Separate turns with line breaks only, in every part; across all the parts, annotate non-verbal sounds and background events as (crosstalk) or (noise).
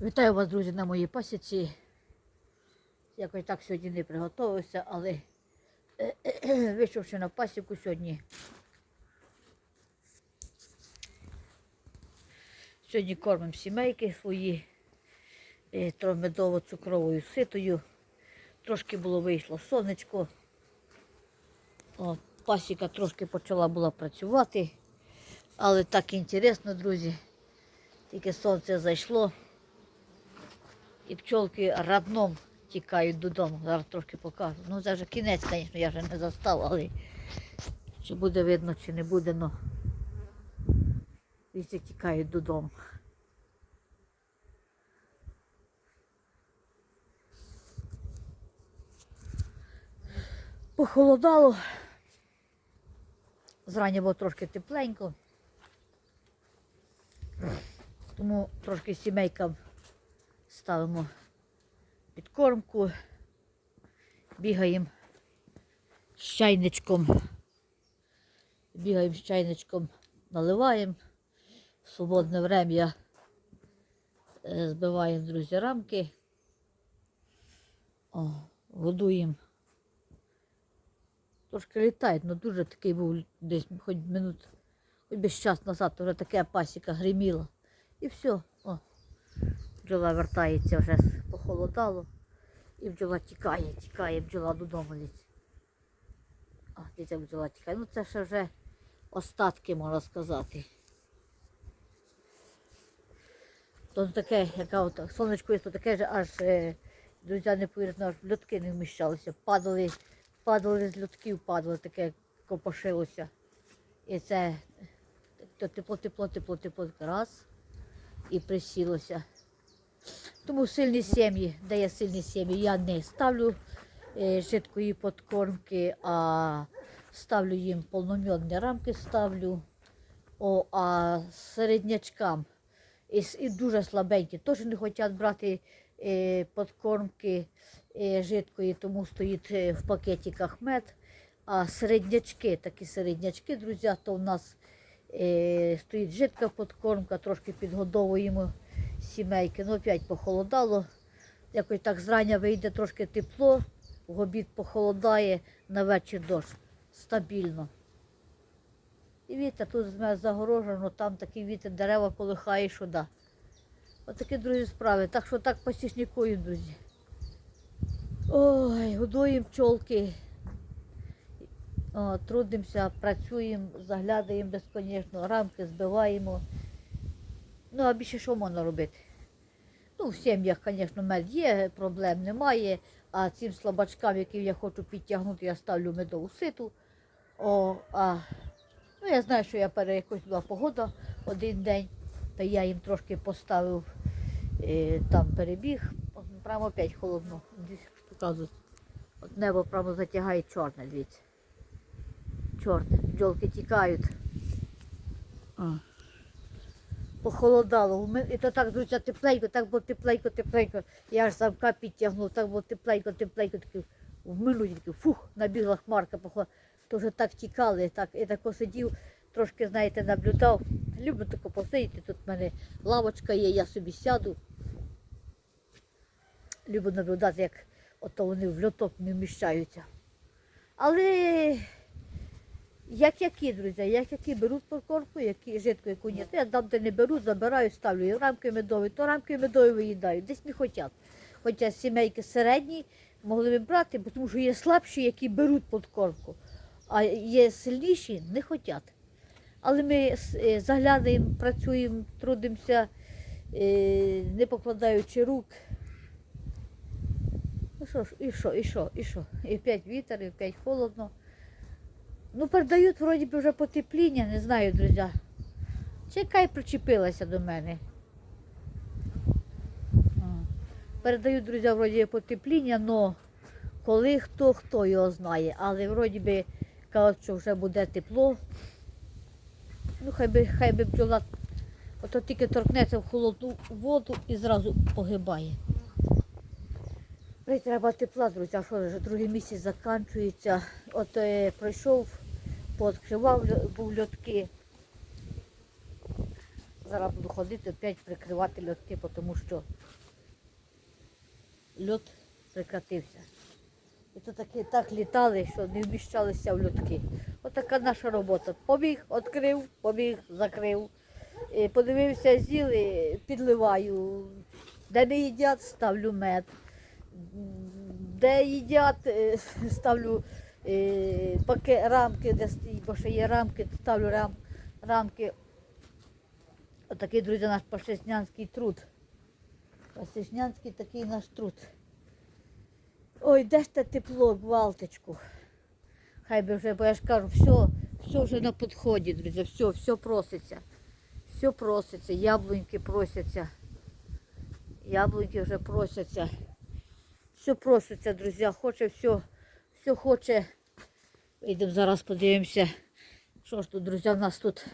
Вітаю вас, друзі, на моїй пасіці. Якось так сьогодні не приготувався, але (clears throat) вийшовши на пасіку сьогодні. Сьогодні кормимо сімейки свої е, медово-цукровою ситою. Трошки було вийшло сонечко. О, пасіка трошки почала була працювати. Але так інтересно, друзі. Тільки сонце зайшло. І пчолки радном тікають додому. Зараз трошки покажу. Ну, це вже кінець, звісно, я вже не застав, але чи буде видно, чи не буде, ну вісі тікають додому. Похолодало. Зрання було трошки тепленько. Тому трошки сімейкам ставимо підкормку, бігаємо з чайничком, бігаємо з чайничком, наливаємо. В свободне время е, збиваємо, друзі, рамки, О, годуємо. Трошки літають, але дуже такий був десь хоч минут, хоч би час назад, вже таке пасіка гриміла. І все. Бджола вертається вже похолодало. І бджола тікає, тікає, бджола додому літься. А, дивіться, бджола тікає. Ну це ще вже остатки, можна сказати. То таке, яка от сонечко є, то таке ж аж, е, друзі, не повірите, аж льотки не вміщалися. Падали, падали з льотків, падало, таке копошилося. І це то тепло, тепло, тепло, тепло, раз і присілося. Тому сильні сім'ї, де є сильні сім'ї, я не ставлю е, жидкої подкормки, а ставлю їм повномьодні рамки, ставлю, О, а середнячкам. І, і дуже слабенькі, теж не хочуть брати е, подкормки е, жидкої, тому стоїть е, в пакетиках мед. А середнячки, такі середнячки, друзі, то в нас е, стоїть жидка подкормка, трошки підгодовуємо сімейки. Ну, опять похолодало. Якось так зрання вийде трошки тепло, в обід похолодає, на вечір дощ. Стабільно. І вітер тут з мене загорожено, там такий вітер, дерева колихає, що да. Отакі, друзі, справи. Так що так посічникуємо, друзі. Ой, годуємо пчолки. О, трудимося, працюємо, заглядаємо безконечно, рамки збиваємо. Ну, а більше що можна робити? Ну, в сім'ях, звісно, мед є, проблем немає. А цим слабачкам, яким я хочу підтягнути, я ставлю медову ситу. О, а, ну, я знаю, що я пере якось була погода один день, та я їм трошки поставив е, там перебіг. Прямо опять холодно. От небо прямо затягає чорне, дивіться. Чорне. Бджолки тікають. А. Похолодало. І то так, друзі, тепленько, так було тепленько, тепленько. Я аж замка підтягнув, так було тепленько, тепленько, такий, в минуті такий, фух, набігла хмарка, похолодало. То вже так тікали, так, і так посидів, трошки, знаєте, наблюдав. Люблю тако посидіти, тут в мене лавочка є, я собі сяду. Люблю наблюдати, як ото вони в льоток не вміщаються. Але як які, друзі, як які беруть подкормку, які жидку, яку ні. Я там, де не беру, забираю, ставлю і рамки медові, то рамки медові виїдають, десь не хочуть. Хоча сімейки середні могли б брати, бо тому що є слабші, які беруть подкормку, а є сильніші, не хочуть. Але ми е, заглядаємо, працюємо, трудимося, е, не покладаючи рук. Ну що ж, і що, і що, і що? І п'ять вітер, і п'ять холодно. Ну, передають вроді би вже потепління, не знаю, друзі. Чекай, причепилася до мене. Передають, друзі, вроді потепління, але коли хто, хто його знає. Але вроді би кажуть, що вже буде тепло. Ну, хай би, хай би бджола, ото тільки торкнеться в холодну воду і зразу погибає. Треба тепла, друзі, а що вже другий місяць закінчується. От е, пройшов, пооткривав льо- був льотки. Зараз буду ходити опять прикривати льотки, тому що льот прекратився. І то таки так літали, що не вміщалися в льотки. Отака наша робота. Побіг, відкрив, побіг, закрив. Е, Подивився, з'їли, підливаю. Де не їдять, ставлю мед. Де їдять, е, (laughs) ставлю паке, рамки, де стоїть, бо ще є рамки, ставлю рам, рамки. Отакий, друзі, наш пашеснянський труд. Пасічнянський такий наш труд. Ой, де ж те тепло, гвалточку. Хай би вже, бо я ж кажу, все, все вже на підході, друзі, все, все проситься. Все проситься, яблуньки просяться. Яблуньки вже просяться. Все проситься, друзі, хоче все, все хоче. Йдемо зараз подивимося, що ж тут, друзі, в нас тут.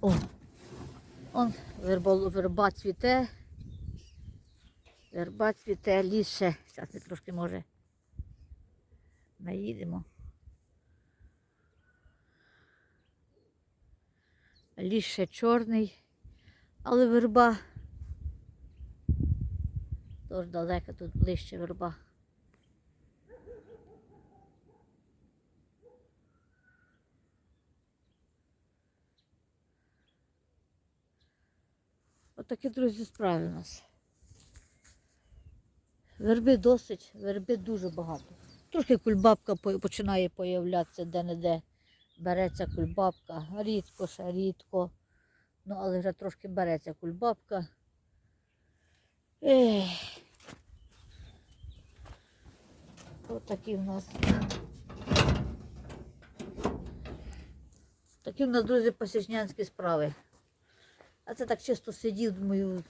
О, он верба, верба цвіте. Верба цвіте, ліс ще. Зараз ми трошки може наїдемо. Ліс ще чорний, але верба. Тож далеко тут ближче верба. Отакі, друзі, справи у нас. Верби досить, верби дуже багато. Трохи кульбабка починає появлятися де-не-де. Береться кульбабка, рідко ще рідко. Ну, але вже трошки береться кульбабка. Ех. Отакі в нас. Такі в нас, друзі, посічнянські справи. А це так чисто сидів, думаю,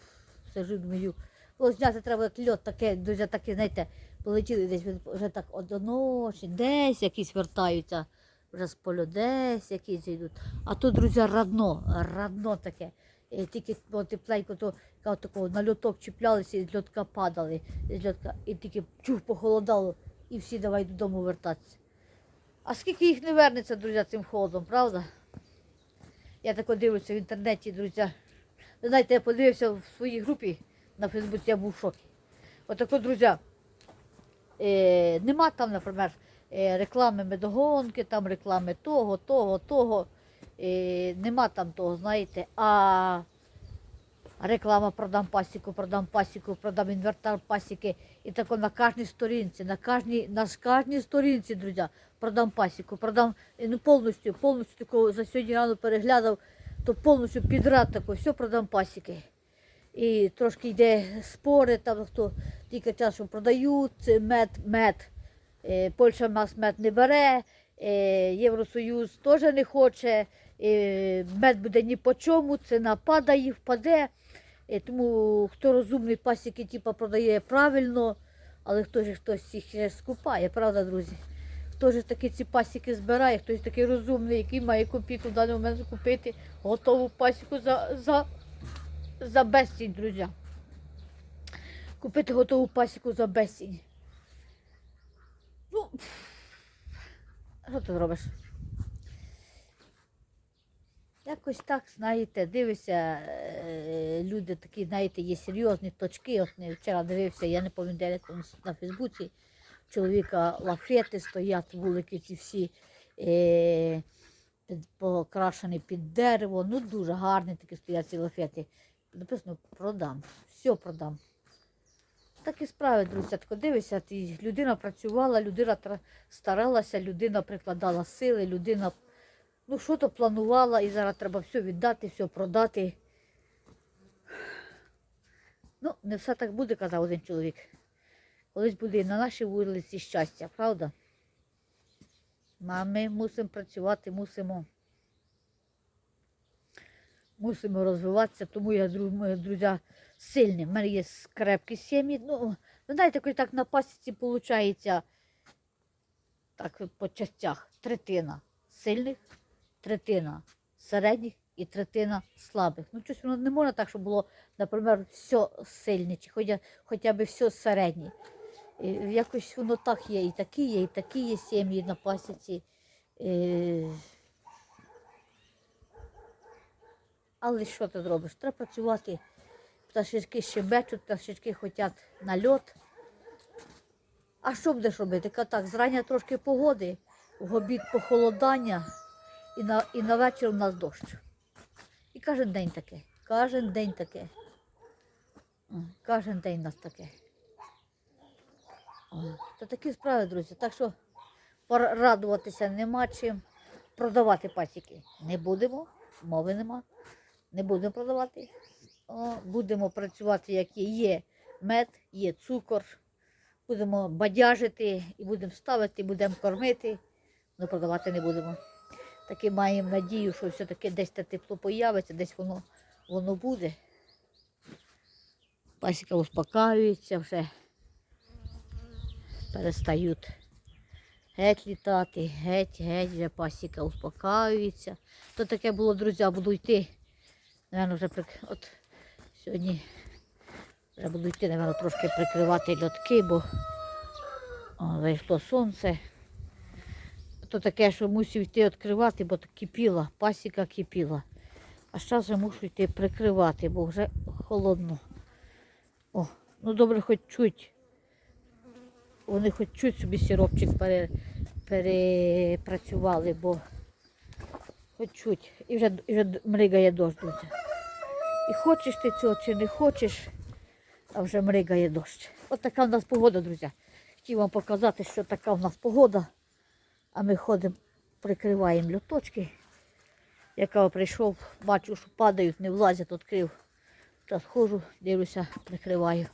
сижу, думаю. О, зняти треба як льот, таке, дуже таке, знаєте, полетіли десь вже так одночі, десь якісь вертаються, вже з полю, десь якісь йдуть. А тут, друзі, радно, радно таке. І тільки о, тепленько, то такого, на льоток чіплялися і з льотка падали. З льотка, і тільки чух похолодало, і всі давай додому вертатися. А скільки їх не вернеться, друзі, цим холодом, правда? Я так дивлюся в інтернеті, друзі. Знаєте, я подивився в своїй групі на Фейсбуці, я був в шокі. Отако, друзі, е, нема там, наприклад, е, реклами медогонки, там реклами того, того, того. Е, нема там того, знаєте, а реклама продам пасіку, продам пасіку, продам інвертар пасіки. І тако на кожній сторінці, на кожній, на кожній сторінці, друзі, продам пасіку, продам е, ну, повністю, повністю такого за сьогодні рано переглядав, то повністю підряд тако, все продам пасіки. І трошки йде спори, там хто тільки часом продають, мед, мед. Е, Польща нас мед не бере, е, Євросоюз теж не хоче, е, мед буде ні по чому, ціна падає, впаде. Тому хто розумний пасіки типу, продає правильно, але хто ж хтось їх скупає, правда, друзі? Хто ж таки ці пасіки збирає, хтось такий розумний, який має копійку в даний момент купити готову пасіку за, за, за безцінь, друзі. Купити готову пасіку за безцінь. Ну, що ти зробиш? Якось так, знаєте, дивишся, е, люди такі, знаєте, є серйозні точки. От не вчора дивився, я не пам'ятаю, як на Фейсбуці. Чоловіка лафети стоять, вулики ці всі е, покрашені під дерево. Ну, дуже гарні такі стоять ці лафети. Написано продам. Все продам. Такі справи, друзі, тако дивишся, ти, людина працювала, людина старалася, людина прикладала сили, людина ну, що то планувала, і зараз треба все віддати, все продати. Ну, не все так буде, казав один чоловік. Колись буде на нашій вулиці щастя, правда? А ми мусимо працювати, мусимо, мусимо розвиватися, тому я, дру- друзі, сильні. У мене є крепкі сім'ї. Ну, ви знаєте, коли так на пасіці виходить, так по частях, третина сильних, третина середніх і третина слабих. Ну, щось воно не можна так, щоб було, наприклад, все сильне, чи хоча, хоча б все середнє. І якось воно так є, і такі є, і такі є сім'ї на пасіці. Е, Але що ти зробиш? Треба працювати пташечки щебечуть, пташечки хочуть на льот. А що будеш робити? Так, зрання трошки погоди, в обід похолодання і на, і на вечір у нас дощ. І кожен день таке. Кожен день таке. Кожен день у нас таке. То такі справи, друзі. Так що порадуватися нема чим. Продавати пасіки не будемо, мови нема. Не будемо продавати. О, будемо працювати, як є мед, є цукор. Будемо бадяжити і будемо ставити, будемо кормити, але продавати не будемо. Таки маємо надію, що все-таки десь те тепло появиться, десь воно, воно буде. Пасіка успокаюється вже. Перестають геть літати, геть, геть, вже пасіка успокаюється. То таке було, друзі, буду йти. Наверно, вже прик... от сьогодні вже буду йти, напевно, трошки прикривати льотки, бо о, зайшло сонце. То таке, що мусив йти відкривати, бо кипіла, пасіка кипіла. А зараз вже мушу йти прикривати, бо вже холодно. О, ну добре, хоч чуть. Вони хоч чуть собі сиропчик пере, перепрацювали, бо хоч чуть. І вже, і вже мригає дощ, друзі. І хочеш ти цього чи не хочеш, а вже мригає дощ. От така в нас погода, друзі. Хотів вам показати, що така в нас погода. А ми ходимо, прикриваємо льоточки. Яка прийшов, бачу, що падають, не влазять, відкрив. Зараз ходжу, дивлюся, прикриваю.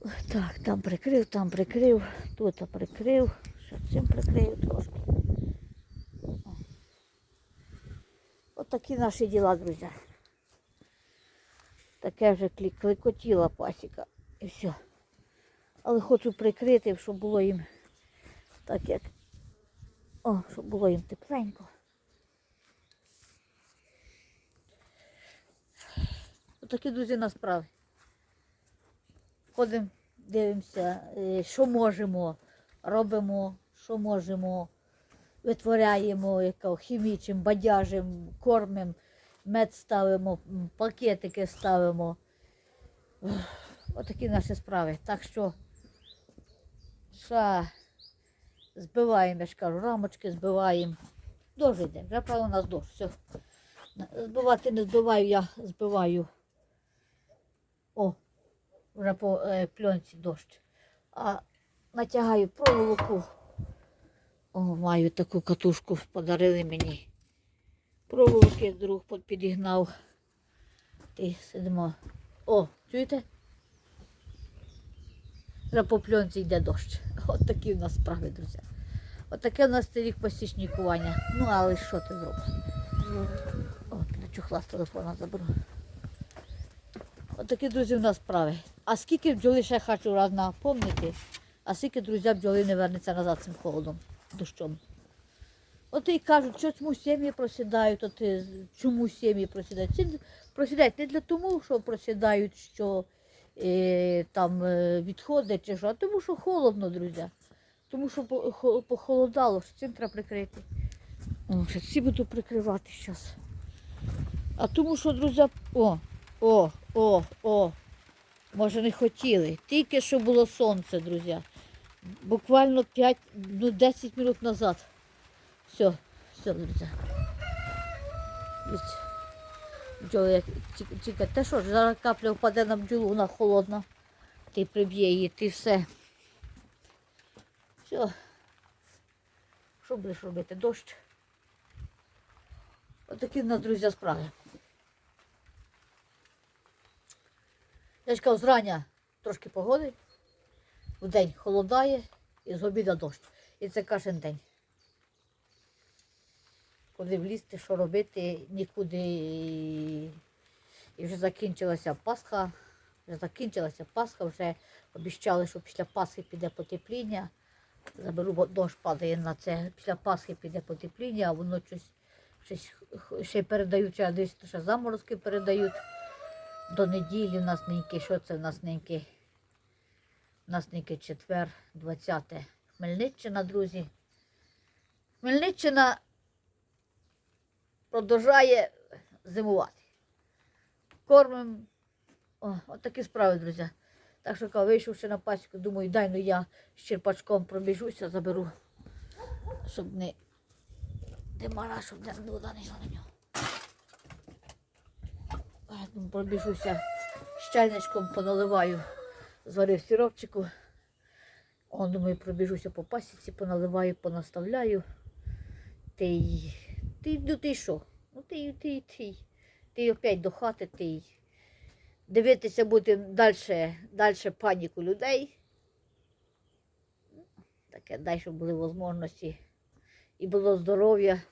Так, там прикрив, там прикрив, тут прикрив, ще цим прикрию трошки. От такі наші діла, друзі. Таке вже кликотіла пасіка і все. Але хочу прикрити, щоб було їм так як. О, щоб було їм тепленько. Отакі, друзі, на справи. Ходимо, дивимося, е, що можемо, робимо, що можемо, витворяємо, яка, хімічимо, бадяжимо, кормимо, мед ставимо, пакетики ставимо. Отакі наші справи. Так що ще збиваємо, я ж кажу, рамочки збиваємо. Дощ йде, вже у нас дощ. Все. Збивати не збиваю, я збиваю. О, вже по е, пленці дощ. А натягаю проволоку. О, маю таку катушку, подарили мені. Проволоки друг підігнав. Ти сидимо. О, чуєте? Вже по пленці йде дощ. От такі в нас справи, друзі. От таке в нас рік посічникування. Ну, але що ти зробиш? О, піду з телефона заберу. Отакі, друзі, в нас справи. А скільки бджоли ще хочу раз напомнити, а скільки, друзі, бджоли не вернеться назад цим холодом, дощом. От і кажуть, що чому сім'ї просідають, от чому сім'ї просідають. Ці просідають не для того, що просідають, що е, там е, відходи чи що, а тому що холодно, друзі. Тому що похолодало, що цим треба прикрити. О, всі буду прикривати зараз. А тому що, друзі, о, о, о, о, може не хотіли. Тільки що було сонце, друзі. Буквально 5, ну 10 минут назад. Все, все, друзі. Бджоли, ці- те що ж, зараз капля впаде на бджолу, вона холодна. Ти приб'є її, ти все. Все. Що будеш робити? Дощ. Отакі нас, друзі, справи. Я ж кажу, зрання трошки погоди, в день холодає і з обіда дощ. І це кожен день. Куди влізти, що робити, нікуди. І вже закінчилася Пасха. Вже закінчилася Пасха, вже обіцяли, що після Пасхи піде потепління. Заберу, бо дощ падає на це. Після Пасхи піде потепління, а воно щось, щось ще передають, ще десь ще заморозки передають. До неділі нас неньки, що це в нас неньки? У нас неньки четвер, 20 Хмельниччина, друзі. Хмельниччина продовжує зимувати. кормимо. О, от такі справи, друзі. Так що, коли вийшовши на пасіку, думаю, дай ну я з черпачком пробіжуся, заберу, щоб не димара, щоб не вода не на нього. Пробіжуся з чайничком, поналиваю, зварив сиропчику. Он, думаю, пробіжуся по пасіці, поналиваю, понаставляю. Ти, ти, ну ти що? Ну ти, ти, ти, ти опять до хати, ти. Дивитися будемо далі, далі паніку людей. Таке, дай, щоб були можливості і було здоров'я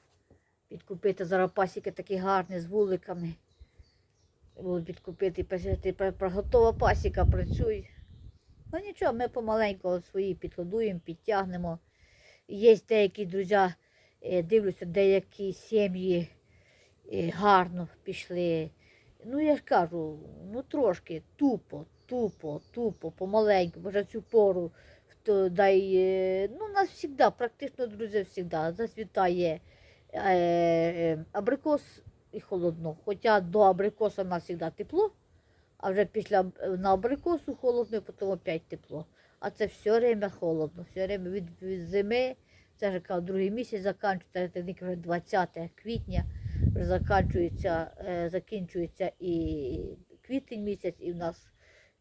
підкупити зараз пасіки такі гарні з вуликами. Було підкупити, пасіти, готова пасіка працює. Ну нічого, ми помаленьку свої підгодуємо, підтягнемо. Є деякі друзі, е, дивлюся, деякі сім'ї е, гарно пішли. Ну, я ж кажу, ну трошки тупо, тупо, тупо, помаленьку, бо вже цю пору то дай, е, ну, нас завжди, практично, друзі, завжди е, абрикос і холодно. Хоча до абрикоса у нас завжди тепло, а вже після на абрикосу холодно, і потім опять тепло. А це все время холодно, все время від, від зими, це ж кажу, другий місяць закінчується, це вже 20 квітня, вже закінчується, е, закінчується і квітень місяць, і в нас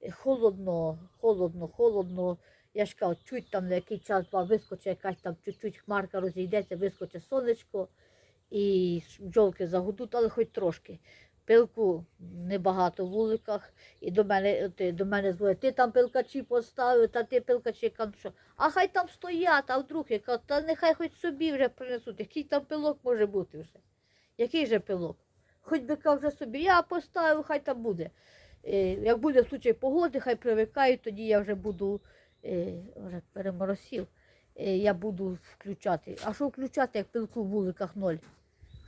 е, холодно, холодно, холодно. Я ж кажу, чуть там на який час два вискочить якась там чуть-чуть хмарка розійдеться, вискочить сонечко, і бджолки загудуть, але хоч трошки. Пилку небагато в вуликах. І до мене, от, до мене дзвонять, ти там пилкачі поставив, та ти пилкачі що, а хай там стоять, а вдруг я кажу, та нехай хоч собі вже принесуть, який там пилок може бути вже. Який же пилок? Хоч би вже собі, я поставив, хай там буде. Е, Як буде случай погоди, хай привикають, тоді я вже буду е, вже переморосів, е, я буду включати. А що включати, як пилку в вуликах ноль?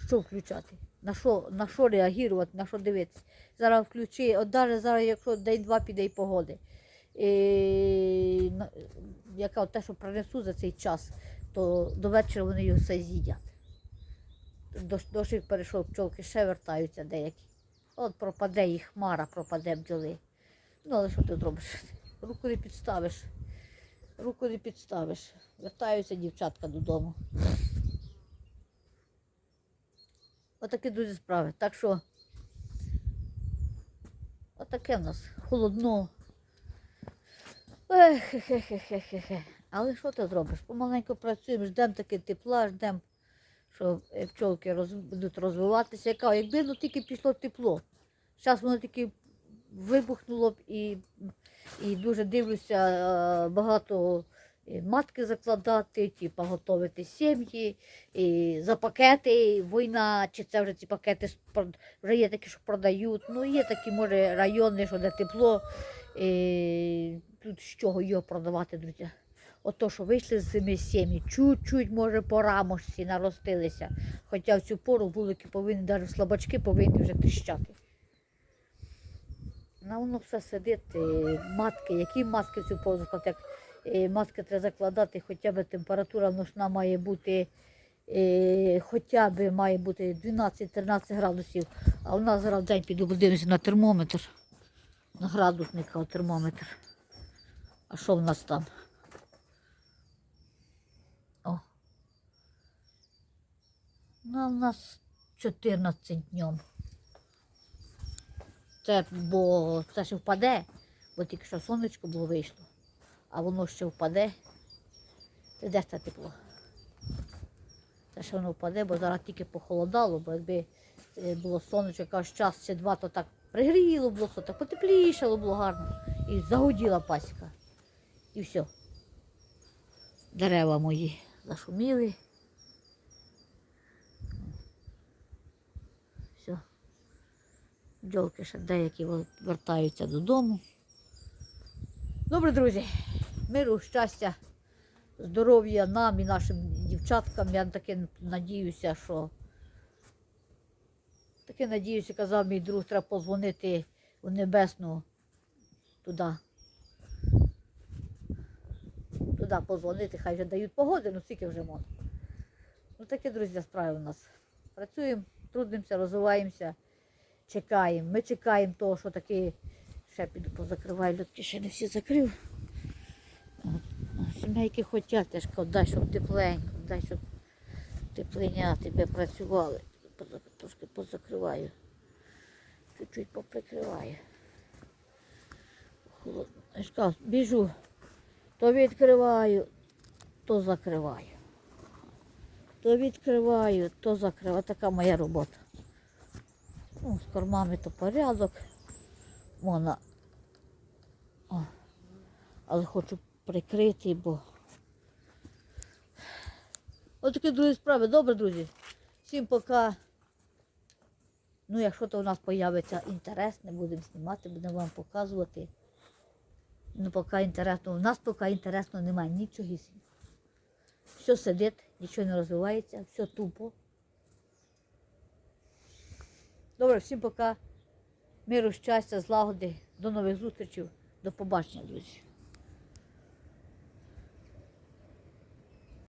Що включати? На що, на що реагувати, на що дивитися? Зараз включи, от навіть зараз, якщо день-два піде і погоди. На- яка от те, що принесу за цей час, то до вечора вони його все з'їдять. Дощ, дощик перейшов, пчолки ще вертаються деякі. От пропаде їх хмара, пропаде бджоли. Ну, але що ти зробиш? Руку не підставиш. Руку не підставиш. Вертаються дівчатка додому. Отакі дуже справи. Так що отаке в нас холодно. Ех, хе хе хе хе хе Але що ти зробиш? Помаленьку працюємо, ждемо таки тепла, ждемо, що е, пчолки роз, будуть розвиватися. Яка, якби ну тільки пішло тепло. Зараз воно тільки вибухнуло б і, і дуже дивлюся, е, багато матки закладати, типа готувати сім'ї, і за пакети, війна, чи це вже ці пакети вже є такі, що продають. Ну, є такі, може, райони, що де тепло. І тут з чого його продавати, друзі. Ото, що вийшли з зими сім'ї, чуть-чуть, може, по рамошці наростилися. Хоча в цю пору вулики повинні, навіть слабачки повинні вже тріщати. На воно все сидить, матки, які матки в цю пору як матки треба закладати, хоча б температура ночна має бути, хоча б має бути 12-13 градусів, а у нас зараз в день піду подивимося на термометр, на градусника термометр. А що в нас там? Ну, а в нас 14 днем. Це, бо це ще впаде, бо тільки що сонечко було вийшло, а воно ще впаде. Ти де це тепло? Це ще воно впаде, бо зараз тільки похолодало, бо якби е, було сонечко якийсь час чи два, то так пригріло було, то так потеплішало було гарно. І загуділа пасіка. І все. Дерева мої зашуміли. Все. Бджолки ще деякі вертаються додому. Добре, друзі, миру, щастя, здоров'я нам і нашим дівчаткам. Я таки надіюся, що таки надіюся, казав мій друг, треба позвонити у небесну туди. Туди позвонити, хай вже дають погоди, ну скільки вже можна. Ну такі, друзі, справи у нас. Працюємо, трудимося, розвиваємося. чекаємо. Ми чекаємо того, що таки ще піду позакриваю льотки, ще не всі закрив. Сімейки хотять, я ж кажу, дай, щоб тепленько, дай, щоб теплиня тебе працювали. Трошки позакриваю. Чуть-чуть поприкриваю. Холодно. Біжу, то відкриваю, то закриваю. То відкриваю, то закриваю. Така моя робота. Ну, з кормами то порядок. Вона. Але хочу прикрити, бо. Ось такі друзі справи. Добре, друзі. Всім пока. Ну, якщо то у нас з'явиться інтересне, будемо знімати, будемо вам показувати. Ну, поки інтересно. У нас поки інтересно немає нічого. Все сидить, нічого не розвивається, все тупо. Добре, всім пока. Миру, щастя, злагоди. До нових зустрічей. До побачення, друзі.